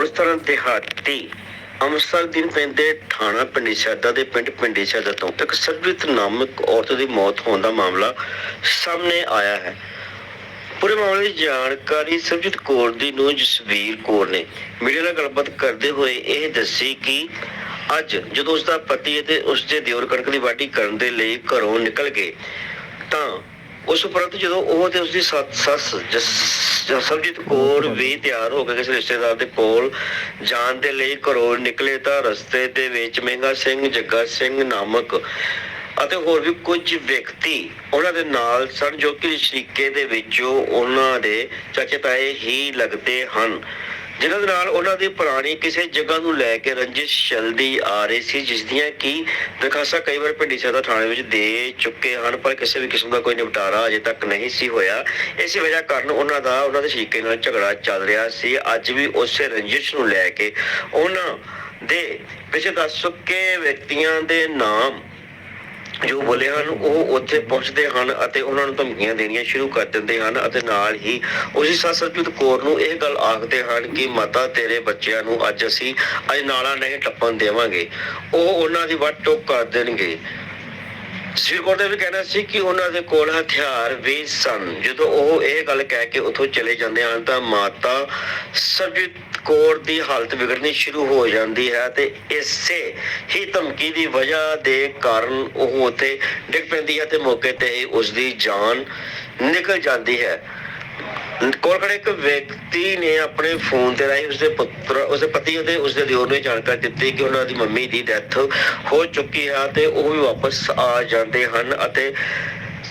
Police ਦਿਹਾਤੀ ਅੰਮ੍ਰਿਤਸਰ ਦਿਨ ਪੈਂਦੇ ਥਾਣਾ ਪਿੰਡੀ ਦੇ ਪਿੰਡ ਪਿੰਡੀ ਤੋਂ ਇੱਕ ਸਰਬਜੀਤ ਨਾਮਕ ਔਰਤ ਦੀ ਮੌਤ ਹੋਣ ਦਾ ਮਾਮਲਾ ਸਾਹਮਣੇ ਆਇਆ ਹੈ। ਪੂਰੇ ਮਾਮਲੇ ਦੀ ਜਾਣਕਾਰੀ ਸਰਬਜੀਤ ਕੌਰ ਦੀ ਨੂੰ ਜਸਵੀਰ ਕੌਰ ਨੇ। ਮੀਡੀਆ ਨਾਲ ਗੱਲਬਾਤ ਕਰਦੇ ਹੋਏ ਇਹ ਦੱਸੀ ਕਿ ਅੱਜ ਜਦੋਂ ਉਸ ਦਾ ਪਤੀ ਅਤੇ ਉਸ ਦੇ ਦਿਓਰ ਕਣਕ ਦੀ ਵਾਢੀ ਕਰਨ ਦੇ ਲਈ ਘਰੋਂ ਨਿਕਲ ਗਏ, ਤਾਂ ਉਸ ਉਪਰੰਤ ਜਦੋਂ ਉਹ ਤੇ ਉਸ ਸੱਸ ਸਰਬਜੀਤ ਕੌਰ ਵੀ ਤਿਆਰ ਹੋ ਕੇ ਕਿਸੇ ਰਿਸ਼ਤੇਦਾਰ ਦੇ ਕੋਲ ਜਾਣ ਦੇ ਲਈ ਘਰੋਂ ਨਿਕਲੇ ਤਾਂ ਰਸਤੇ ਦੇ ਵਿੱਚ ਮਹਿੰਗਾ ਸਿੰਘ, ਜੱਗਾ ਸਿੰਘ ਨਾਮਕ ਅਤੇ ਹੋਰ ਵੀ ਕੁਝ ਵਿਅਕਤੀ ਉਹਨਾਂ ਦੇ ਨਾਲ ਸਨ ਜੋ ਕਿ ਸ਼ਰੀਕੇ ਦੇ ਵਿੱਚੋਂ ਉਹਨਾਂ ਦੇ ਚਾਚੇ ਤਾਏ ਹੀ ਲੱਗਦੇ ਹਨ। ਜਿਨ੍ਹਾਂ ਦੇ ਨਾਲ ਉਹਨਾਂ ਦੀ ਪੁਰਾਣੀ ਕਿਸੇ ਜਗ੍ਹਾ ਨੂੰ ਲੈ ਕੇ ਰੰਜਿਸ਼ ਚੱਲਦੀ ਆ ਰਹੀ ਸੀ, ਜਿਸ ਦੀਆਂ ਕਿ ਦਰਖਾਸਤਾਂ ਕਈ ਵਾਰ ਪਿੰਡੀ ਸਦਾ ਥਾਣੇ ਵਿੱਚ ਦੇ ਚੁੱਕੇ ਹਨ, ਪਰ ਕਿਸੇ ਵੀ ਕਿਸਮ ਦਾ ਕੋਈ ਨਿਪਟਾਰਾ ਅਜੇ ਤੱਕ ਨਹੀਂ ਸੀ ਹੋਇਆ। ਇਸੇ ਵਜ੍ਹਾ ਕਾਰਨ ਉਹਨਾਂ ਦਾ, ਉਹਨਾਂ ਦੇ ਸ਼ਰੀਕੇ ਨਾਲ ਝਗੜਾ ਚੱਲ ਰਿਹਾ ਸੀ। ਅੱਜ ਵੀ ਉਸੇ ਰੰਜਿਸ਼ ਨੂੰ ਲੈ ਕੇ ਉਹਨਾਂ ਦੇ ਪਿਛੇ ਦੱਸ ਚੁੱਕੇ ਵਿਅਕਤੀਆਂ ਦੇ ਨਾਮ ਜੋ ਬੋਲੇ ਹਨ, ਉਹ ਉੱਥੇ ਪਹੁੰਚਦੇ ਹਨ ਅਤੇ ਉਹਨਾਂ ਨੂੰ ਧਮਕੀਆਂ ਦੇਣੀਆਂ ਸ਼ੁਰੂ ਕਰ ਦਿੰਦੇ ਹਨ ਅਤੇ ਨਾਲ ਹੀ ਉਸੇ ਸਸਰਜੀਤ ਕੌਰ ਨੂੰ ਇਹ ਗੱਲ ਆਖਦੇ ਹਨ ਕਿ, ਮਾਤਾ, ਤੇਰੇ ਬੱਚਿਆਂ ਨੂੰ ਅੱਜ ਅਸੀਂ ਅੱਜ ਨਾਲਾ ਨਹੀਂ ਟੱਪਣ ਦੇਵਾਂਗੇ। ਉਹ ਉਹਨਾਂ ਦੀ ਵੱਟ ਟੋਕ ਕਰ ਦੇਣਗੇ। ਸ੍ਰੀ ਕੌਰ ਦਾ ਸੀ ਕਿ ਉਹਨਾਂ ਦੇ ਕੋਲ ਹਥਿਆਰ ਵੀ ਸਨ। ਜਦੋਂ ਉਹ ਇਹ ਗੱਲ ਕਹਿ ਕੇ ਉੱਥੋਂ ਚਲੇ ਜਾਂਦੇ ਹਨ ਤਾਂ ਮਾਤਾ ਸਰਜੀਤ ਕੌਰ ਦੀ ਹਾਲਤ ਵਿਗੜਨੀ ਸ਼ੁਰੂ ਹੋ ਜਾਂਦੀ ਹੈ ਤੇ ਇਸੇ ਹੀ ਧਮਕੀ ਦੀ ਵਜ੍ਹਾ ਦੇ ਕਾਰਨ ਉਹ ਉੱਥੇ ਡਿੱਗ ਪੈਂਦੀ ਹੈ ਤੇ ਮੌਕੇ ਤੇ ਹੀ ਉਸ ਦੀ ਜਾਨ ਨਿਕਲ ਜਾਂਦੀ ਹੈ। ਕੋਲ ਇੱਕ ਵਿਅਕਤੀ ਨੇ ਆਪਣੇ ਫੋਨ ਤੇ ਰਾਹੀਂ ਉਸਦੇ ਪੁੱਤਰ, ਉਸਦੇ ਪਤੀ ਅਤੇ ਉਸਦੇ ਦਿਓਰ ਨੂੰ ਜਾਣਕਾਰੀ ਦਿੱਤੀ ਕਿ ਉਹਨਾਂ ਦੀ ਮੰਮੀ ਦੀ ਡੈਥ ਹੋ ਚੁੱਕੀ ਹੈ ਤੇ ਉਹ ਵੀ ਵਾਪਸ ਆ ਜਾਂਦੇ ਹਨ ਅਤੇ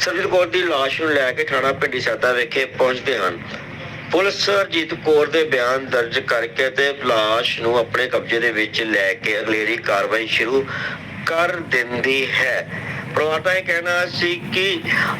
ਸਰਜੀਤ ਕੌਰ ਦੀ ਲਾਸ਼ ਨੂੰ ਲੈ ਕੇ ਥਾਣਾ ਪਿੰਡੀ ਸਾਦਾ ਵਿਖੇ ਪਹੁੰਚਦੇ ਹਨ। ਪੁਲਿਸ ਅਰਜੀਤ ਕੌਰ ਦੇ ਬਿਆਨ ਦਰਜ ਕਰਕੇ ਤੇ ਲਾਸ਼ ਨੂੰ ਆਪਣੇ ਕਬਜ਼ੇ ਦੇ ਵਿੱਚ ਲੈ ਕੇ ਅਗਲੇਰੀ ਕਾਰਵਾਈ ਸ਼ੁਰੂ ਕਰ ਦਿੰਦੀ ਹੈ। ਪਰਿਵਾਰ ਦਾ ਇਹ ਕਹਿਣਾ ਸੀ ਕਿ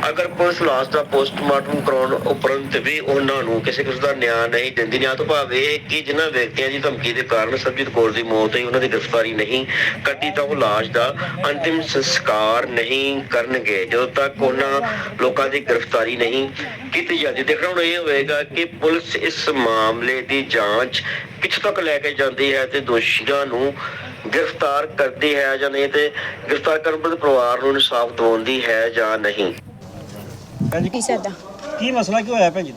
ਅਗਰ ਪੁਲਿਸ ਲਾਸ਼ ਦਾ ਪੋਸਟਮਾਰਟਮ ਕਰਾਉਣ ਉਪਰੰਤ ਵੀ ਉਹਨਾਂ ਨੂੰ ਕਿਸੇ ਕਿਸਮ ਦਾ ਨਿਆਂ ਨਹੀਂ ਦਿੰਦੀ, ਨਿਆਂ ਤੋਂ ਭਾਵ ਇਹ ਕਿ ਜਿਨ੍ਹਾਂ ਵਿਅਕਤੀਆਂ ਦੀ ਧਮਕੀ ਦੇ ਕਾਰਨ ਸਰਬਜੀਤ ਕੌਰ ਦੀ ਮੌਤ ਹੋਈ, ਉਹਨਾਂ ਦੀ ਗ੍ਰਿਫਤਾਰੀ ਨਹੀਂ ਕੱਢੀ ਤਾਂ ਉਹ ਲਾਸ਼ ਦਾ ਅੰਤਿਮ ਸੰਸਕਾਰ ਨਹੀਂ ਕਰਨਗੇ। ਜਦੋਂ ਤੱਕ ਉਹਨਾਂ ਲੋਕਾਂ ਦੀ ਗ੍ਰਿਫਤਾਰੀ ਨਹੀਂ ਕੀਤੀ ਜਾਂਦੀ, ਦੇਖਣਾ ਹੁਣ ਇਹ ਹੋਵੇਗਾ ਕਿ ਪੁਲਿਸ ਇਸ ਮਾਮਲੇ ਦੀ ਜਾਂਚ ਕਿੱਥੋਂ ਤੱਕ ਲੈ ਕੇ ਜਾਂਦੀ ਹੈ ਤੇ ਦੋਸ਼ੀਆਂ ਨੂੰ ਗ੍ਰਿਫਤਾਰ ਕਰਦੀ ਹੈ ਜਾਂ ਨਹੀਂ ਤੇ ਗ੍ਰਿਫਤਾਰ ਕਰਨ ਪਰ ਪਰਿਵਾਰ ਨੂੰ ਇਨਸਾਫ ਦਿਵਾਉਂਦੀ ਹੈ ਜਾਂ ਨਹੀਂ? ਭੈਣ ਜੀ ਕੀ ਸਾਦਾ? ਕੀ ਮਸਲਾ ਕੀ ਹੋਇਆ ਭੈਣ ਜੀ?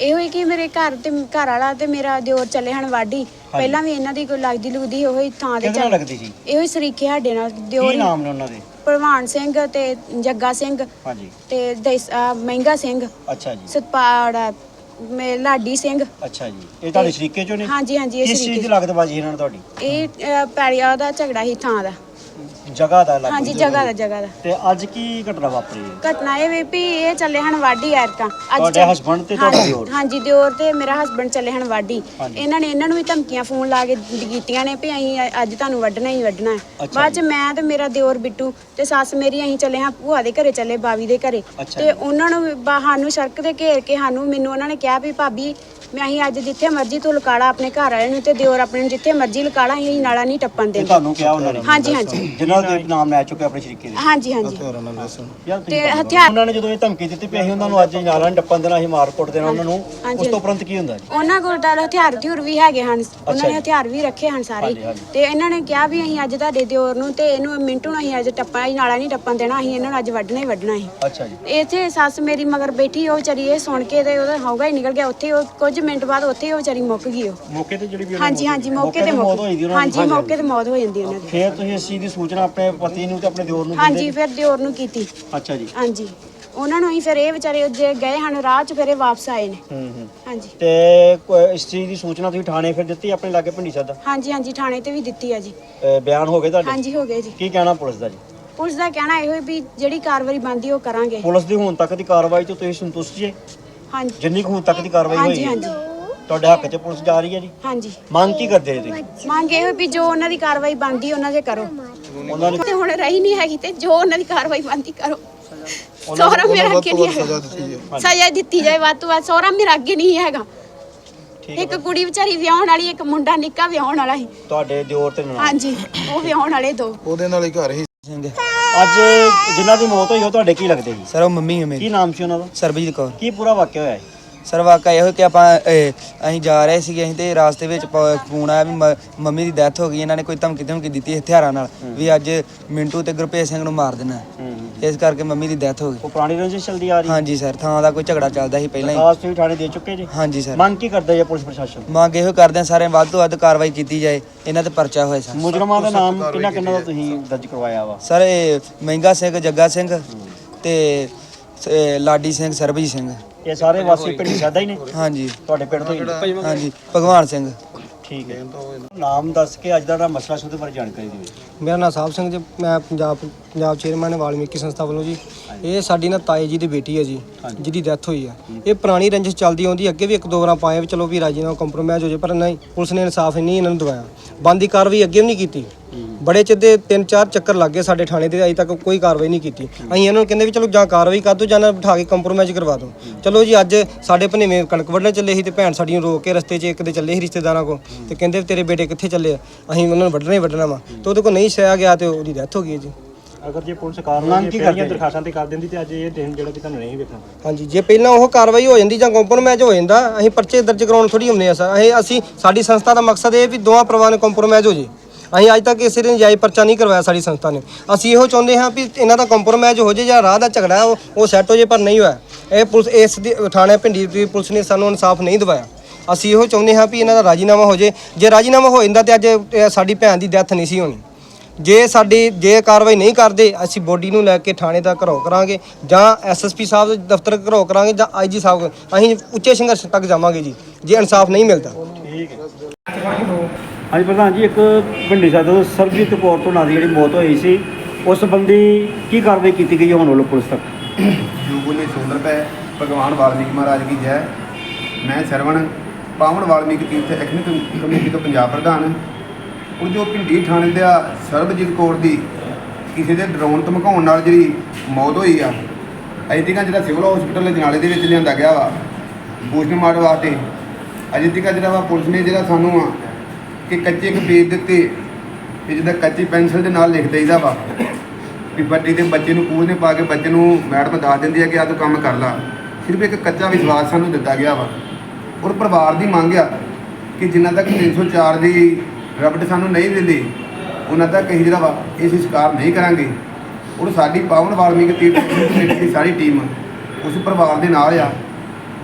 ਇਹੋ ਹੀ ਕਿ ਮੇਰੇ ਘਰ ਤੇ ਘਰ ਵਾਲਾ ਤੇ ਮੇਰਾ ਦਿਓਰ ਚੱਲੇ ਹਨ ਵਾਢੀ। ਪਹਿਲਾਂ ਵੀ ਇਹਨਾਂ ਦੀ ਕੋਈ ਲੱਗਦੀ ਲੁਗਦੀ ਉਹੀ ਥਾਂ ਤੇ ਕਿਹਦੇ ਨਾਲ ਚੱਲ ਲੱਗਦੀ ਸੀ? ਇਹੋ ਹੀ ਸਰੀਕੇ ਸਾਡੇ ਨਾਲ ਦਿਓਰ ਕੀ ਨਾਮ ਨੇ ਉਹਨਾਂ ਦੇ? ਪ੍ਰਵਾਨ ਸਿੰਘ ਤੇ ਜੱਗਾ ਸਿੰਘ ਹਾਂਜੀ। ਤੇ ਦੇਸ- ਅਹ ਮਹਿੰਗਾ ਸਿੰਘ। ਅੱਛਾ ਜੀ। ਸਤਪਾੜ ਮੇ ਲਾਡੀ ਸਿੰਘ। ਅੱਛਾ ਜੀ। ਇਹ ਤੁਹਾਡੇ ਸ਼ਰੀਕੇ ਚੋਂ ਨੇ? ਹਾਂਜੀ ਹਾਂਜੀ ਇਹ ਕਿਸ ਚੀਜ਼ ਦੀ ਲੱਗਦਬਾਜੀ ਇਹਨਾਂ ਨਾਲ ਤੁਹਾਡੀ? ਇਹ ਪੈੜੀਆ ਦਾ ਝਗੜਾ ਹੀ ਥਾਂ ਦਾ। ਜਗ੍ਹਾ ਦਾ ਲੱਗ ਹਾਂਜੀ ਜਗ੍ਹਾ ਦਾ ਜਗ੍ਹਾ ਦਾ। ਤੇ ਅੱਜ ਕੀ ਘਟਨਾ ਵਾਪਰੀ? ਹੈ ਘਟਨਾ ਇਹ ਵੀ ਵੀ ਇਹ ਚੱਲੇ ਹਨ ਵਾਢੀ ਐਰਕਾਂ ਤੁਹਾਡੇ ਚੱਲ- husband ਤੇ ਤੁਹਾਡਾ ਹਾਂਜੀ, ਦਿਓਰ? ਹਾਂਜੀ ਦਿਓਰ ਤੇ ਮੇਰਾ ਹਸਬੰਡ ਚੱਲੇ ਹਨ ਵਾਢੀ। ਹਾਂਜੀ। ਇਹਨਾਂ ਨੇ ਇਹਨਾਂ ਨੂੰ ਵੀ ਧਮਕੀਆਂ ਫੋਨ ਲਾ ਕੇ ਕੀਤੀਆਂ ਨੇ ਵੀ ਅਸੀਂ ਅ- ਅੱਜ ਤੁਹਾਨੂੰ ਵੱਢਣਾ ਹੀ ਵੱਢਣਾ ਹੈ। ਅੱਛਾ ਬਾਅਦ ਚ। ਮੈਂ ਤੇ ਮੇਰਾ ਦਿਓਰ ਬਿੱਟੂ ਤੇ ਸੱਸ ਮੇਰੀ ਅਸੀਂ ਚੱਲੇ ਹਾਂ ਭੂਆ ਦੇ ਘਰੇ ਚੱਲੇ ਬਾਵੀ ਦੇ ਘਰੇ। ਅੱਛਾ ਤੇ ਜੀ। ਉਹਨਾਂ ਨੂੰ ਵੀ ਬਾ- ਸਾਨੂੰ ਸੜਕ ਤੇ ਘੇਰ ਕੇ ਸਾਨੂੰ ਮੈਨੂੰ ਉਹਨਾਂ ਨੇ ਕਿਹਾ ਵੀ ਭਾਬੀ ਮੈਂ ਅਸੀਂ ਅੱਜ ਜਿੱਥੇ ਮਰਜ਼ੀ ਤੂੰ ਲਕਾਲਾ ਆਪਣੇ ਘਰ ਵਾਲੇ ਨੂੰ ਤੇ ਦਿਓਰ ਆਪਣੇ ਨੂੰ ਜਿੱਥੇ ਮਰਜ਼ੀ ਲਕਾਲਾ ਅਸੀਂ ਨਾਲਾ ਨਹੀਂ ਟੱਪਣ ਇਹ ਦੇਣਾ। ਤੁਹਾਨੂੰ ਕਿਹਾ ਉਹਨਾਂ ਨੇ? ਹਾਂਜੀ ਹਾਂਜੀ। ਜਿਨ੍ਹਾਂ ਦੇ ਨਾਮ ਲੈ ਚੁੱਕੇ ਆਪਣੇ ਸ਼ਰੀਕੇ ਦੇ। ਹਾਂਜੀ ਹਾਂਜੀ। ਯਾਰ ਤੁਸੀਂ ਤੇ। ਹਥਿਆਰ- ਉਹਨਾਂ ਨੇ ਜਦੋਂ ਇਹ ਧਮਕੀ ਦਿੱਤੀ ਵੀ ਅਸੀਂ ਉਹਨਾਂ ਨੂੰ ਅੱਜ ਨਾਲਾਂ ਡੱਪਣ ਦੇਣਾ ਅਸੀਂ ਮਾਰ ਕੁੱਟ ਦੇਣਾ ਉਹਨਾਂ ਨੂੰ ਹਾਂਜੀ। ਉਸ ਤੋਂ ਉਪਰੰਤ ਕੀ ਹੁੰਦਾ ਜੀ? ਉਹਨਾਂ ਕੋਲ ਤਾਂ ਹਥਿਆਰ ਹਥਿਆਰ ਵੀ ਹੈਗੇ ਹਨ ਉਹਨਾਂ ਜੀ। ਨੇ ਹਥਿਆਰ ਵੀ ਰੱਖੇ ਹਨ ਸਾਰੇ। ਹਾਂਜੀ, ਹਾਂਜੀ। ਤੇ ਇਹਨਾਂ ਨੇ ਕਿਹਾ ਵੀ ਅਸੀਂ ਅੱਜ ਤੁਹਾਡੇ ਦਿਓਰ ਨੂੰ ਤੇ ਇਹਨੂੰ ਮਿੰਟੂ ਨੂੰ ਅਸੀਂ ਅੱਜ ਟੱਪਾ ਹੀ ਨਾਲਾ ਨਹੀਂ ਟੱਪਣ ਦੇਣਾ ਅਸੀਂ ਇਹਨਾਂ ਨੂੰ ਅੱਜ ਵੱਢਣਾ ਹੀ ਵੱਢਣਾ ਸੀ। ਅੱਛਾ ਜੀ। ਇੱਥੇ ਸੱਸ ਮੇਰੀ ਮਗਰ ਬੈਠੀ ਉਹ ਵਿਚਾਰੀ ਇਹ ਸੁਣ ਕੇ ਤੇ ਉਹਦਾ ਹੌਗਾ ਹੀ ਨਿਕਲ ਗਿਆ। ਉੱਥੇ ਉਹ ਕੁਝ ਮਿੰਟ ਬਾਅਦ ਉੱਥੇ ਹੀ ਉਹ ਵਿਚਾਰੀ ਮੁੱਕ ਗਈ ਉਹ। ਮੌਕੇ ਤੇ ਜਿਹੜੀ ਵੀ ਉਹਨਾਂ ਹਾਂਜੀ ਦੀ ਹਾਂਜੀ ਮੌਕੇ ਤੇ ਮੌਤ ਹੋਈ ਦੀ ਉਹਨਾਂ ਦੀ। ਹਾਂਜੀ ਮੌਕੇ ਤੇ ਮੌਤ ਹੋ ਜਾਂਦੀ ਉਹਨਾਂ ਦੀ। ਫਿਰ ਤੁਸੀਂ ਇਸ ਚੀਜ਼ ਦੀ ਸੂਚਨਾ ਆਪਣੇ ਪਤੀ ਨੂੰ ਤੇ ਆਪਣੇ ਦਿਓਰ ਨੂੰ ਹਾਂਜੀ? ਫਿਰ ਦਿਓਰ ਨੂੰ ਕੀਤੀ। ਅੱਛਾ ਜੀ। ਹਾਂਜੀ। ਉਹਨਾਂ ਨੂੰ ਹੀ ਫਿਰ ਇਹ ਵਿਚਾਰੇ ਜੇ ਗਏ ਹਨ ਰਾਹ 'ਚ ਫਿਰ ਇਹ ਵਾਪਸ ਆਏ ਨੇ। ਹੂੰ ਹੂੰ। ਹਾਂਜੀ। ਤੇ ਕੋਈ ਇਸ ਚੀਜ਼ ਦੀ ਸੂਚਨਾ ਤੁਸੀਂ ਥਾਣੇ ਫਿਰ ਦਿੱਤੀ ਆਪਣੇ ਲਾਗੇ ਭੰਡੀ ਸਾਹਿਬ ਦਾ? ਹਾਂਜੀ ਹਾਂਜੀ ਥਾਣੇ ਤੇ ਵੀ ਦਿੱਤੀ ਆ ਜੀ। ਅਹ ਬਿਆਨ ਹੋ ਗਏ ਤੁਹਾਡੇ? ਹਾਂਜੀ ਹੋ ਗਏ ਜੀ। ਕੀ ਕਹਿਣਾ ਪੁਲਿਸ ਦਾ ਜੀ? ਪੁਲਿਸ ਦਾ ਕਹਿਣਾ ਇਹੋ ਹੈ ਵੀ ਜਿਹੜੀ ਕਾਰਵਾਈ ਬਣਦੀ ਉਹ ਕਰਾਂਗੇ। ਪੁਲਿਸ ਦੀ ਹੁਣ ਤੱਕ ਦੀ ਕਾਰਵਾਈ ਤੋਂ ਤੁਸੀਂ ਸੰਤੁਸ਼ਟ ਜੀ? ਹਾਂਜੀ। ਜਿੰਨੀ ਕੁ ਹੁਣ ਤੱਕ ਦੀ ਕਾਰਵਾਈ ਹਾਂਜੀ ਹੋਈ ਹੈ। ਹਾਂਜੀ। ਤੁਹਾਡੇ ਹੱਕ 'ਚ ਪੁਲਿਸ ਜਾ ਰਹੀ ਹੈ ਜੀ। ਹਾਂਜੀ। ਮੰਗ ਕੀ ਕਰਦੇ ਜੀ ਤੁਸੀਂ? ਮੰਗ ਇਹੋ ਵੀ ਜੋ ਉਹਨਾਂ ਦੀ ਕਾਰਵਾਈ ਬਣਦੀ ਉਹਨਾਂ ਦੇ ਕਰੋ। ਉਹਨਾਂ ਨੇ ਤੇ ਹੁਣ ਰਹੀ ਨਹੀਂ ਹੈਗੀ ਤੇ ਜੋ ਉਹਨਾਂ ਦੀ ਕਾਰਵਾਈ ਬਣਦੀ ਕਰੋ। ਸੋਹਰਾ ਮੇਰਾ ਅੱਗੇ ਨਹੀਂ ਹੈਗਾ। ਸਜ਼ਾ ਦਿੱਤੀ ਜਾਏ ਵੱਧ ਤੋਂ ਵੱਧ। ਸੋਹਰਾ ਮੇਰਾ ਅੱਗੇ ਨਹੀਂ ਹੈਗਾ। ਠੀਕ ਹੈ ਇੱਕ ਕੁੜੀ ਵਿਚਾਰੀ ਵਿਆਹਣ ਵਾਲੀ ਇੱਕ ਮੁੰਡਾ ਨਿੱਕਾ ਵਿਆਹਣ ਵਾਲਾ ਸੀ। ਤੁਹਾਡੇ ਦਿਓਰ ਤੇ ਨਾਲ ਹਾਂਜੀ ਉਹ ਵਿਆਹਣ ਵਾਲੇ ਦੋ। ਉਹਦੇ ਨਾਲ ਹੀ ਘਰ ਹੀ ਸਿੰਘ ਅੱਜ ਜਿਨ੍ਹਾਂ ਦੀ ਮੌਤ ਹੋਈ ਉਹ ਤੁਹਾਡੇ ਕੀ ਲੱਗਦੇ ਜੀ? ਸਰ ਉਹ ਮੰਮੀ ਹੈ ਕੀ ਮੇਰੀ ਨਾਮ ਸੀ ਉਹਨਾਂ ਦਾ? ਸਰਬਜੀਤ ਕੌਰ। ਕੀ ਪੂਰਾ ਵਾਕਿਆ ਹੋਇਆ ਹੈ? ਸਰ ਵਾਕਾ ਇਹੋ ਕਿ ਆਪਾਂ ਇਹ, ਅਸੀਂ ਜਾ ਰਹੇ ਸੀਗੇ ਅਸੀਂ ਤੇ ਰਾਸਤੇ ਵਿੱਚ ਪ- ਫੋਨ ਆਇਆ ਵੀ ਮ- ਮੰਮੀ ਦੀ ਡੈਥ ਹੋ ਗਈ ਇਹਨਾਂ ਨੇ ਕੋਈ ਧਮਕੀ ਧਮਕੀ ਦਿੱਤੀ ਹਥਿਆਰਾਂ ਨਾਲ ਵੀ ਅੱਜ ਮਿੰਟੂ ਤੇ ਗੁਰਪ੍ਰੀਤ ਸਿੰਘ ਨੂੰ ਮਾਰ ਦੇਣਾ। ਇਸ ਕਰਕੇ ਮੰਮੀ ਦੀ ਡੈਥ ਹੋ ਗਈ। ਉਹ ਪੁਰਾਣੀ ਰੰਜਿਸ਼ ਚੱਲਦੀ ਆ ਰਹੀ। ਹਾਂਜੀ ਸਰ ਥਾਂ ਦਾ ਕੋਈ ਝਗੜਾ ਚੱਲਦਾ ਸੀ ਪਹਿਲਾਂ ਹੀ। ਖਾਸ ਤੁਸੀਂ ਥਾਣੇ ਦੇ ਚੁੱਕੇ ਜੀ। ਹਾਂਜੀ ਸਰ। ਮੰਗ ਕੀ ਕਰਦੇ ਜੀ ਪੁਲਿਸ ਪ੍ਰਸ਼ਾਸਨ? ਮੰਗ ਇਹੋ ਕਰਦੇ ਆ ਸਾਰੇ ਵੱਧ ਤੋਂ ਵੱਧ ਕਾਰਵਾਈ ਕੀਤੀ ਜਾਏ ਇਹਨਾਂ ਤੇ ਪਰਚਾ ਹੋਏ ਸਰ। ਮੁਜਰਮਾਂ ਦਾ ਨਾਮ ਕਿੰਨਾ ਕਿੰਨਾ ਦਾ ਤੁਸੀਂ ਦਰਜ ਕਰਵਾਇਆ ਵਾ? ਸਰ ਇਹ ਮਹਿੰਗਾ ਸਿੰਘ ਜੱਗਾ ਸਿੰਘ ਤੇ ਸ- ਇਹ ਲਾਡੀ ਸਿੰਘ ਸਰਬਜੀਤ ਸਿੰਘ। ਇਹ ਸਾਰੇ ਵਾਸੀ ਪਿੰਡ ਸਾਦਾ ਹੀ ਨੇ। ਹਾਂਜੀ। ਤੁਹਾਡੇ ਪਿੰਡ ਤੋਂ ਹੀ ਹਾਂਜੀ ਭਗਵਾਨ ਸਿੰਘ। ਠੀਕ ਹੈ। ਨਾਮ ਦੱਸ ਕੇ ਅੱਜ ਦਾ ਜਿਹੜਾ ਮਸਲਾ ਸੀ ਉਹਦੇ ਬਾਰੇ ਜਾਣਕਾਰੀ ਦਿਓ। ਮੇਰਾ ਨਾਮ ਸਾਹਿਬ ਸਿੰਘ ਜੀ ਮੈਂ ਪੰਜਾਬ ਪੰਜਾਬ ਚੇਅਰਮੈਨ ਵਾਲਮੀਕੀ ਸੰਸਥਾ ਵੱਲੋਂ ਜੀ। ਇਹ ਸਾਡੀ ਨਾ ਤਾਏ ਜੀ ਦੀ ਬੇਟੀ ਹੈ ਜੀ ਜਿਹਦੀ ਡੈਥ ਹੋਈ ਆ ਇਹ ਪੁਰਾਣੀ ਰੰਜਿਸ਼ ਚੱਲਦੀ ਆਉਂਦੀ ਅੱਗੇ ਵੀ ਇੱਕ ਦੋ ਵਾਰਾਂ ਪਾਏ ਵੀ ਚਲੋ ਵੀ ਰਾਜੀ ਨਾਲ ਕੰਪਰੋਮਾਈਜ਼ ਹੋ ਜੇ ਪਰ ਨਹੀਂ ਪੁਲਿਸ ਨੇ ਇਨਸਾਫ ਨਹੀਂ ਇਹਨਾਂ ਨੂੰ ਦਵਾਇਆ। ਬੰਦੀ ਕਾਰਵਾਈ ਅੱਗੇ ਵੀ ਨਹੀਂ ਕੀਤੀ। ਬੜੇ ਚਿੱਦੇ ਤਿੰਨ ਚਾਰ ਚੱਕਰ ਲੱਗੇ ਸਾਡੇ ਥਾਣੇ ਤੇ ਅਜੇ ਤੱਕ ਕੋਈ ਕਾਰਵਾਈ ਨਹੀਂ ਕੀਤੀ। ਅਸੀਂ ਇਹਨਾਂ ਨੂੰ ਕਹਿੰਦੇ ਵੀ ਚਲੋ ਜਾਂ ਕਾਰਵਾਈ ਕਰ ਦਿਓ ਜਾਂ ਨਾ ਬਿਠਾ ਕੇ ਕੰਪਰੋਮਾਈਜ਼ ਕਰਵਾ ਦਿਓ ਚਲੋ ਜੀ ਅੱਜ ਸਾਡੇ ਭਨੇਵੇਂ ਕਣਕ ਵੱਢਣ ਚੱਲੇ ਸੀ ਤੇ ਭੈਣ ਸਾਡੀ ਨੂੰ ਰੋਕ ਕੇ ਰਸਤੇ 'ਚ ਇੱਕ ਦੇ ਚੱਲੇ ਸੀ ਰਿਸ਼ਤੇਦਾਰਾਂ ਕੋ ਤੇ ਕਹਿੰਦੇ ਵੀ ਤੇਰੇ ਬੇਟੇ ਕਿੱਥੇ ਚੱਲੇ ਆ? ਅਸੀਂ ਉਹਨਾਂ ਨੂੰ ਵੱਢਣਾ ਹੀ ਵੱਢਣਾ ਵਾ। ਤੇ ਉਹਦੇ ਕੋਲ ਨਹੀਂ ਸਿਆ ਗਿਆ ਤੇ ਉਹਦੀ ਡੈਥ ਹੋ ਗਈ ਹੈ ਜੀ। ਅਗਰ ਜੇ ਪੁਲਿਸ ਕਾਰਵਾਈ ਕੀ ਕਰਦੀ? ਦਰਖਾਸਤਾਂ ਤੇ ਕਰ ਦਿੰਦੀ ਤੇ ਅੱਜ ਇਹ ਦਿਨ ਜਿਹੜਾ ਕਿ ਤੁਹਾਨੂੰ ਨਹੀਂ ਵੇਖਣਾ। ਹਾਂਜੀ ਜੇ ਪਹਿਲਾਂ ਉਹ ਕਾਰਵਾਈ ਹੋ ਜਾਂਦੀ ਜਾਂ ਕੰਪਰੋਮਾਈਜ਼ ਹੋ ਜਾਂਦਾ ਅਸੀਂ ਪਰਚੇ ਦਰਜ ਕਰਾਉਣ ਥੋੜੀ ਹੁੰਦੇ ਆ ਸਰ। ਅਸੀਂ ਅਸੀਂ ਸਾਡੀ ਸੰਸਥਾ ਦਾ ਮਕਸਦ ਇਹ ਵੀ ਦੋਵਾਂ ਪਰਿਵਾਰਾਂ ਨੂੰ ਕੰਪਰੋਮਾਈਜ਼ ਹੋ ਜੇ। ਅਸੀਂ ਅੱਜ ਤੱਕ ਕਿਸੇ ਨੇ ਨਜਾਇਜ਼ ਪਰਚਾ ਨਹੀਂ ਕਰਵਾਇਆ ਸਾਡੀ ਸੰਸਥਾ ਨੇ। ਅਸੀਂ ਇਹੋ ਚਾਹੁੰਦੇ ਹਾਂ ਵੀ ਇਹਨਾਂ ਦਾ ਕੰਪਰੋਮਾਈਜ਼ ਹੋ ਜੇ ਜਾਂ ਰਾਹ ਦਾ ਝਗੜਾ ਉਹ ਉਹ ਸੈੱਟ ਹੋ ਜੇ ਪਰ ਨਹੀਂ ਹੋਇਆ। ਇਹ ਪੁਲਿਸ ਇਸ ਦੀ ਥਾਣੇ ਪਿੰਡੀ ਦੀ ਪੁਲਿਸ ਨੇ ਸਾਨੂੰ ਇਨਸਾਫ ਨਹੀਂ ਦਿਵਾਇਆ। ਅਸੀਂ ਇਹੋ ਚਾਹੁੰਦੇ ਹਾਂ ਵੀ ਇਹਨਾਂ ਦਾ ਰਾਜੀਨਾਮਾ ਹੋ ਜੇ। ਜੇ ਰਾਜੀਨਾਮਾ ਹੋ ਜਾਂਦਾ ਤੇ ਅੱਜ ਇਹ ਸਾਡੀ ਭੈਣ ਦੀ ਡੈਥ ਨਹੀਂ ਸੀ ਹੋਣੀ। ਜੇ ਸਾਡੀ ਜੇ ਕਾਰਵਾਈ ਨਹੀਂ ਕਰਦੇ, ਅਸੀਂ ਬੋਡੀ ਨੂੰ ਲੈ ਕੇ ਥਾਣੇ ਦਾ ਘਰੋ ਕਰਾਂਗੇ ਜਾਂ ਐਸਐਸਪੀ ਸਾਹਿਬ ਦੇ ਦਫ਼ਤਰ ਘਰੋ ਕਰਾਂਗੇ ਜਾਂ ਆਈਜੀ ਸਾਹਿਬ। ਅਸੀਂ ਉੱਚੇ ਸੰਘਰਸ਼ ਤੱਕ ਜਾਵਾਂਗੇ ਜੀ। ਜੇ ਇਨਸਾਫ ਨਹੀਂ ਮਿਲਦਾ। ਠੀਕ ਹੈ। ਹਾਂਜੀ, ਪ੍ਰਧਾਨ ਜੀ, ਇੱਕ ਪਿੰਡੀ ਸਾਹਿਬ ਤੋਂ ਸਰਬਜੀਤ ਕੌਰ ਤੋਂ ਨਾਂ ਦੀ ਜਿਹੜੀ ਮੌਤ ਹੋਈ ਸੀ, ਉਸ ਸੰਬੰਧੀ ਕੀ ਕਾਰਵਾਈ ਕੀਤੀ ਗਈ ਹੈ ਹੁਣ ਵੱਲੋਂ ਪੁਲਿਸ ਤੱਕ? ਜੋ ਬੋਲੇ ਸੁੰਦਰ ਪੈ ਭਗਵਾਨ ਵਾਲਮੀਕ ਮਹਾਰਾਜ ਕੀ ਜੈ। ਮੈਂ ਸਰਵਣ, ਪਾਵਨ ਵਾਲਮੀਕ ਤੀਰਥ ਐਕਨਿਕ ਕਮੇਟੀ ਤੋਂ ਪੰਜਾਬ ਪ੍ਰਧਾਨ। ਉਹ ਜੋ ਭਿੰਡੀ ਥਾਣੇ ਦਾ ਸਰਬਜੀਤ ਕੌਰ ਦੀ, ਕਿਸੇ ਦੇ ਡਰੋਨ ਧਮਕਾਉਣ ਨਾਲ ਜਿਹੜੀ ਮੌਤ ਹੋਈ ਆ ਅਜੇ ਤੱਕ ਜਿਹੜਾ ਸਿਵਲ ਹਸਪੀਟਲ ਜਨਾਲੇ ਦੇ ਵਿੱਚ ਲਿਆਂਦਾ ਗਿਆ ਵਾ, ਪੋਸਟਮਾਰਟਮ ਵਾਸਤੇ, ਅਜੇ ਤੱਕ ਜਿਹੜਾ ਵਾ ਪੁਲਿਸ ਨੇ ਜਿਹੜਾ ਸਾਨੂੰ ਆ ਕਿ ਕੱਚੇ ਇੱਕ ਪੇਜ ਦਿੱਤੇ ਕਿ ਜਿੱਦਾਂ ਕੱਚੀ ਪੈਨਸਲ ਦੇ ਨਾਲ ਲਿਖ ਦਈਦਾ ਵਾ। ਵੀ ਬੱਡੀ ਦੇ ਬੱਚੇ ਨੂੰ ਕੂਲ ਨੇ ਪਾ ਕੇ ਬੱਚੇ ਨੂੰ ਮੈਡਮ ਦੱਸ ਦਿੰਦੀ ਹੈ ਕਿ ਆ ਤੂੰ ਕੰਮ ਕਰ ਲਾ। ਸਿਰਫ ਇੱਕ ਕੱਚਾ ਵਿਸ਼ਵਾਸ ਸਾਨੂੰ ਦਿੱਤਾ ਗਿਆ ਵਾ। ਔਰ ਪਰਿਵਾਰ ਦੀ ਮੰਗ ਆ ਕਿ ਜਿੰਨਾ ਤੱਕ 304 ਦੀ ਰਬਟ ਸਾਨੂੰ ਨਹੀਂ ਦਿੰਦੀ ਉਹਨਾਂ ਤੱਕ ਅਸੀਂ ਜਿਹੜਾ ਵਾ ਇਹ ਸੰਸਕਾਰ ਨਹੀਂ ਕਰਾਂਗੇ। ਔਰ ਸਾਡੀ ਪਾਵਨ ਵਾਲਮੀਕ ਤੀਰਥ ਦੀ ਸਾਰੀ ਟੀਮ ਉਸ ਪਰਿਵਾਰ ਦੇ ਨਾਲ ਆ।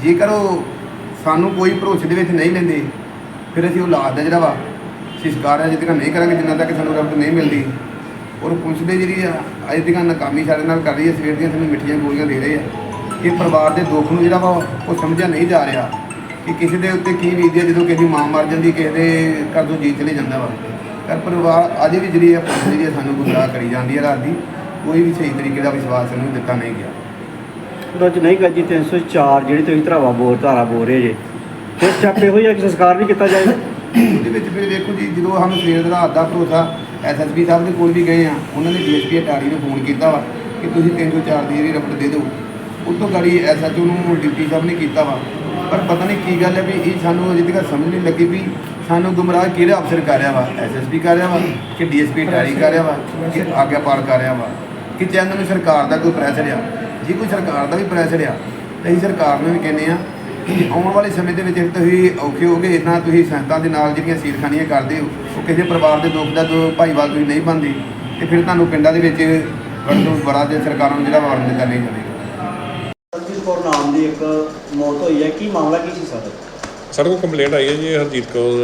ਜੇਕਰ ਉਹ ਸਾਨੂੰ ਕੋਈ ਭਰੋਸੇ ਦੇ ਵਿੱਚ ਨਹੀਂ ਲੈਂਦੇ, ਫਿਰ ਅਸੀਂ ਉਹ ਲਾਦ ਦਾ ਜਿਹੜਾ ਵਾ ਸੰਸਕਾਰ ਹੈ ਜਿੱਦ ਤੱਕ ਨਹੀਂ ਕਰਾਂਗੇ, ਜਿੰਨਾ ਤੱਕ ਸਾਨੂੰ ਰਬਟ ਨਹੀਂ ਮਿਲਦੀ। ਔਰ ਪੁਲਿਸ ਦੇ ਜਿਹੜੀ ਆ, ਅੱਜ ਤੱਕ ਨਾਕਾਮੀ ਸਾਡੇ ਨਾਲ ਕਰ ਰਹੀ ਹੈ, ਸਵੇਰ ਦੀਆਂ ਸਾਨੂੰ ਮਿੱਠੀਆਂ ਗੋਲੀਆਂ ਦੇ ਰਹੇ ਆ। ਕਿ ਪਰਿਵਾਰ ਦੇ ਦੁੱਖ ਨੂੰ ਜਿਹੜਾ ਵਾ, ਉਹ ਸਮਝਿਆ ਨਹੀਂ ਜਾ ਰਿਹਾ। ਕਿ ਕਿਸੇ ਦੇ ਉੱਤੇ ਕੀ ਬੀਤਦੀ ਹੈ, ਜਦੋਂ ਕਿਸੇ ਦੀ ਮਾਂ ਮਰ ਜਾਂਦੀ, ਕਿਸੇ ਦੇ ਘਰ ਤੋਂ ਜੀ ਚਲੇ ਜਾਂਦਾ ਵਾ। ਪਰ ਪਰਿਵਾਰ ਅਜੇ ਵੀ ਜਿਹੜੀ ਆ ਪੁਲਿਸ ਜਿਹੜੀ ਆ, ਸਾਨੂੰ ਗੁੰਮਰਾਹ ਕਰੀ ਜਾਂਦੀ ਹੈ ਰਾਤ ਦੀ। ਕੋਈ ਵੀ ਸਹੀ ਤਰੀਕੇ ਦਾ ਵਿਸ਼ਵਾਸ ਸਾਨੂੰ ਦਿੱਤਾ ਨਹੀਂ ਗਿਆ। ਉਹਦਾ ਚ ਨਹੀਂ ਗੱਜੀ 304 ਜਿਹੜੀ ਤੁਸੀਂ ਧਰਾਵਾ ਬੋਲ, ਧਾਰਾ ਬੋਲ ਰਹੇ ਜੇ। ਫਿਰ ਚਾਪੇ ਹੋਈ ਹੈ ਕਿ ਸੰਸਕਾਰ ਨਹੀਂ ਕੀਤਾ ਜਾਏਗਾ? ਉਹਦੇ ਵਿੱਚ ਫਿਰ ਵੇਖੋ ਜੀ, ਜਦੋਂ ਸਾਨੂੰ ਸਵੇਰ ਦਾ ਰਾਤ ਦਾ ਭਰੋਸਾ ਐਸਐਸਪੀ ਸਾਹਿਬ ਦੇ ਕੋਲ ਵੀ ਗਏ ਆ, ਉਹਨਾਂ ਨੇ ਡੀਐਸਪੀ ਅਟਾਰੀ ਨੂੰ ਫੋਨ ਕੀਤਾ ਵਾ ਕਿ ਤੁਸੀਂ 304 ਦੀ ਜਿਹੜੀ ਰਪਟ ਦੇ ਦਿਓ। ਉਤੋਂ ਗਾੜੀ ਐਸਐਚਓ ਨੂੰ ਡਿਪਟੀ ਸਾਹਿਬ ਨੇ ਕੀਤਾ ਵਾ। ਪਰ ਪਤਾ ਨਹੀਂ ਕੀ ਗੱਲ ਹੈ ਵੀ ਇਹ ਸਾਨੂੰ ਅਜੇ ਤੱਕ ਸਮਝ ਨਹੀਂ ਲੱਗੀ ਵੀ ਸਾਨੂੰ ਗੁੰਮਰਾਹ ਕਿਹੜਾ ਅਫਸਰ ਕਰ ਰਿਹਾ ਵਾ? ਐਸਐਸਪੀ ਕਰ ਰਿਹਾ ਵਾ ਕਿ ਡੀਐਸਪੀ ਅਟਾਰੀ ਕਰ ਰਿਹਾ ਵਾ ਕਿ ਆਗਿਆਪਾਲ ਕਰ ਰਿਹਾ ਵਾ? ਕਿ ਚੈਨਲ ਨੂੰ ਸਰਕਾਰ ਦਾ ਕੋਈ ਪ੍ਰੈਸ਼ਰ ਆ? ਜੇ ਕੋਈ ਸਰਕਾਰ ਦਾ ਵੀ ਪ੍ਰੈਸ਼ਰ ਆ, ਤਾਂ ਅਸੀਂ ਸਰਕਾਰ ਨੂੰ ਵੀ ਕਹਿੰਦੇ ਆ ਆਉਣ ਵਾਲੇ ਸਮੇਂ ਦੇ ਵਿੱਚ ਤੁਸੀਂ ਔਖੇ ਹੋਗੇ ਇਦਾਂ ਤੁਸੀਂ ਸੰਗਤਾਂ ਦੇ ਨਾਲ ਜਿਹੜੀਆਂ ਸੀਰਖਾਨੀਆਂ ਕਰਦੇ ਹੋ ਉਹ ਕਿਸੇ ਪਰਿਵਾਰ ਦੇ ਦੁੱਖ ਦਾ ਜੋ ਭਾਈਵਾਲ ਤੁਸੀਂ ਨਹੀਂ ਬੰਦੇ ਤੇ ਫਿਰ ਤੁਹਾਨੂੰ ਪਿੰਡਾਂ ਦੇ ਵਿੱਚ ਬੜਾ ਤੋਂ ਬੜਾ ਦੇ ਸਰਕਾਰਾਂ ਨੂੰ ਜਿਹੜਾ ਵਾਰਨ ਕਰਨੀ ਚਾਹੀਦੀ। ਕੌਰ ਨਾਮ ਦੀ ਇੱਕ ਮੌਤ ਹੋਈ ਹੈ ਕੀ ਮਾਮਲਾ ਕੀ ਸੀ ਸਰ? ਸਾਡੇ ਕੋਲ ਕੰਪਲੇਂਟ ਆਈ ਹੈ ਜੀ ਹਰਜੀਤ ਕੌਰ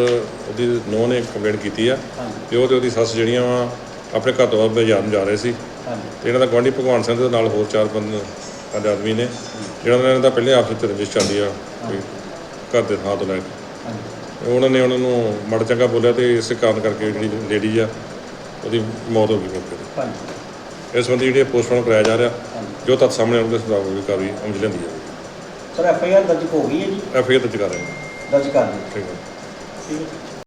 ਉਹਦੀ ਨੂੰਹ ਨੇ ਕੰਪਲੇਂਟ ਕੀਤੀ ਆ ਤੇ ਉਹ ਤੇ ਉਹਦੀ ਸੱਸ ਜਿਹੜੀਆਂ ਵਾ ਆਪਣੇ ਘਰ ਤੋਂ ਬਾਜ਼ਾਰ ਜਾ ਰਹੇ ਸੀ। ਤੇ ਇਹਨਾਂ ਦਾ ਗੁਆਂਢੀ ਭਗਵਾਨ ਸਿੰਘ ਦੇ ਨਾਲ ਹੋਰ ਚਾਰ ਪੰਜ ਪੰਜ ਆਦਮੀ ਨੇ। ਜਿਹੜਾ ਉਹਨਾਂ ਦਾ ਪਹਿਲੇ ਆਪਸ ਵਿੱਚ ਰੰਜਿਸ਼ ਚੱਲਦੀ ਆ ਕੋਈ ਘਰ ਦੇ ਥਾਂ ਤੋਂ ਲੈ ਕੇ। ਤੇ ਉਹਨਾਂ ਨੇ ਉਹਨਾਂ ਨੂੰ ਮੜ ਚੰਗਾ ਬੋਲਿਆ ਤੇ ਇਸੇ ਕਾਰਨ ਕਰਕੇ ਜਿਹੜੀ ਲੇਡੀ ਆ ਉਹਦੀ ਮੌਤ ਹੋ ਗਈ ਮੌਕੇ ਤੇ। ਇਸ ਸੰਬੰਧੀ ਜਿਹੜੇ ਪੋਸਟਮਾਰਟਮ ਕਰਾਇਆ ਜਾ ਰਿਹਾ ਜੋ ਤੱਥ ਸਾਹਮਣੇ ਆਉਣਗੇ ਸੁਧਾਰ ਹੋਵੇ ਕਾਰਵਾਈ ਅਮਲ ਲੈਂਦੀ ਜਾਵੇਗੀ। ਸਰ ਐਫ ਆਈ ਆਰ ਦਰਜ ਹੋ ਗਈ ਹੈ ਜੀ? ਐਫ ਆਈ ਆਰ ਦਰਜ ਕਰ ਰਹੇ ਹਾਂ ਦਰਜ ਕਰ ਦਿੱਤੀ ਠੀਕ ਹੈ। ਠੀਕ ਹੈ।